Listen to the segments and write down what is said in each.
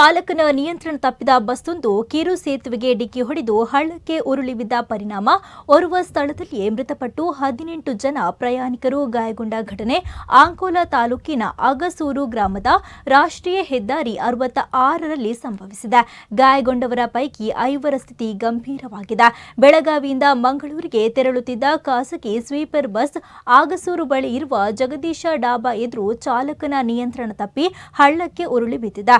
ಚಾಲಕನ ನಿಯಂತ್ರಣ ತಪ್ಪಿದ ಬಸ್ಸೊಂದು ಕಿರು ಸೇತುವೆಗೆ ಡಿಕ್ಕಿ ಹೊಡೆದು ಹಳ್ಳಕ್ಕೆ ಉರುಳಿ ಬಿದ್ದ ಪರಿಣಾಮ. ಓರ್ವ ಸ್ಥಳದಲ್ಲಿಯೇ ಮೃತಪಟ್ಟು ಹದಿನೆಂಟು ಜನ ಪ್ರಯಾಣಿಕರು ಗಾಯಗೊಂಡ ಘಟನೆ. ಆಂಕೋಲ ತಾಲೂಕಿನ ಅಗಸೂರು ಗ್ರಾಮದ ರಾಷ್ಟ್ರೀಯ ಹೆದ್ದಾರಿ ಅರವತ್ತ ಆರರಲ್ಲಿ ಸಂಭವಿಸಿದೆ. ಗಾಯಗೊಂಡವರ ಪೈಕಿ ಐವರ ಸ್ಥಿತಿ ಗಂಭೀರವಾಗಿದೆ. ಬೆಳಗಾವಿಯಿಂದ ಮಂಗಳೂರಿಗೆ ತೆರಳುತ್ತಿದ್ದ ಖಾಸಗಿ ಸ್ವೀಪರ್ ಬಸ್ ಆಗಸೂರು ಬಳಿ ಇರುವ ಜಗದೀಶ ಡಾಬಾ ಎದುರು ಚಾಲಕನ ನಿಯಂತ್ರಣ ತಪ್ಪಿ ಹಳ್ಳಕ್ಕೆ ಉರುಳಿ ಬಿದ್ದಿದೆ.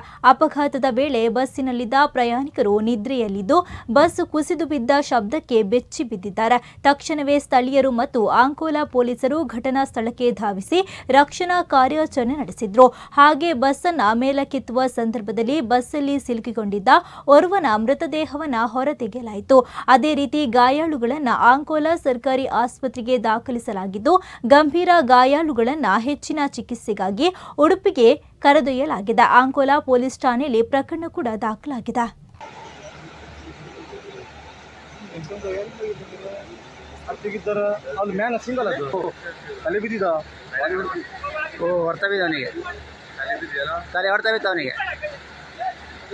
ಅಪಘಾತದ ವೇಳೆ ಬಸ್ಸಿನಲ್ಲಿದ್ದ ಪ್ರಯಾಣಿಕರು ನಿದ್ರೆಯಲ್ಲಿದ್ದು ಬಸ್ ಕುಸಿದು ಬಿದ್ದ ಶಬ್ದಕ್ಕೆ ಬೆಚ್ಚಿ ಬಿದ್ದಿದ್ದಾರೆ. ತಕ್ಷಣವೇ ಸ್ಥಳೀಯರು ಮತ್ತು ಆಂಕೋಲಾ ಪೊಲೀಸರು ಘಟನಾ ಸ್ಥಳಕ್ಕೆ ಧಾವಿಸಿ ರಕ್ಷಣಾ ಕಾರ್ಯಾಚರಣೆ ನಡೆಸಿದ್ರು. ಹಾಗೆ ಬಸ್ ಮೇಲಕ್ಕೆತ್ತುವ ಸಂದರ್ಭದಲ್ಲಿ ಬಸ್ಸಲ್ಲಿ ಸಿಲುಕಿಕೊಂಡಿದ್ದ ಓರ್ವನ ಮೃತದೇಹವನ್ನ ಹೊರತೆಗೆಯಲಾಯಿತು. ಅದೇ ರೀತಿ ಗಾಯಾಳುಗಳನ್ನು ಆಂಕೋಲಾ ಸರ್ಕಾರಿ ಆಸ್ಪತ್ರೆಗೆ ದಾಖಲಿಸಲಾಗಿದ್ದು, ಗಂಭೀರ ಗಾಯಾಳುಗಳನ್ನು ಹೆಚ್ಚಿನ ಚಿಕಿತ್ಸೆಗಾಗಿ ಉಡುಪಿಗೆ ಕರೆದೊಯ್ಯಲಾಗಿದೆ. ಆಂಕೋಲಾ ಪೊಲೀಸ್ ಠಾಣೆಯಲ್ಲಿ ಪ್ರಕರಣ ಕೂಡ ದಾಖಲಾಗಿದೆ. ಹತ್ತಿಗಿದ್ದಾರ ಅಲ್ಲಿ ಮ್ಯಾಲ ಸಿಂಗಲ್ ಅದು. ತಲೆ ಬಿದ್ದಿದ? ಓ ಹೊಡ್ತಾ ಬಿದ್ದ ಅವನಿಗೆ ತಲೆ ಹೊಡ್ತಾ ಬಿತ್ತು ಅವನಿಗೆ.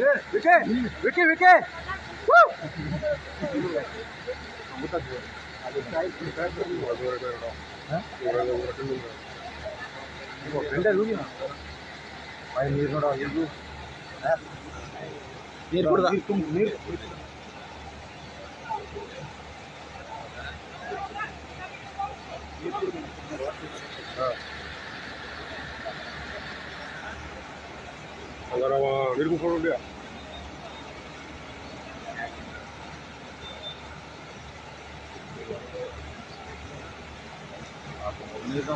ಏ, ವಿಕೆ ವಿಕೆ ವಿಕೆ. ಗಂಡ ಹೋಗಿ ಬಾಯಿ ನೀರು ನೋಡ ಇದು ನೀರು ಕುಡ್ದ ನೀರು ತುಂಬ ನೀರು ಹಂಗಾರೆ ಅವ ನೀರು ಕುಡ್ಕೊಂಡು ನೀರು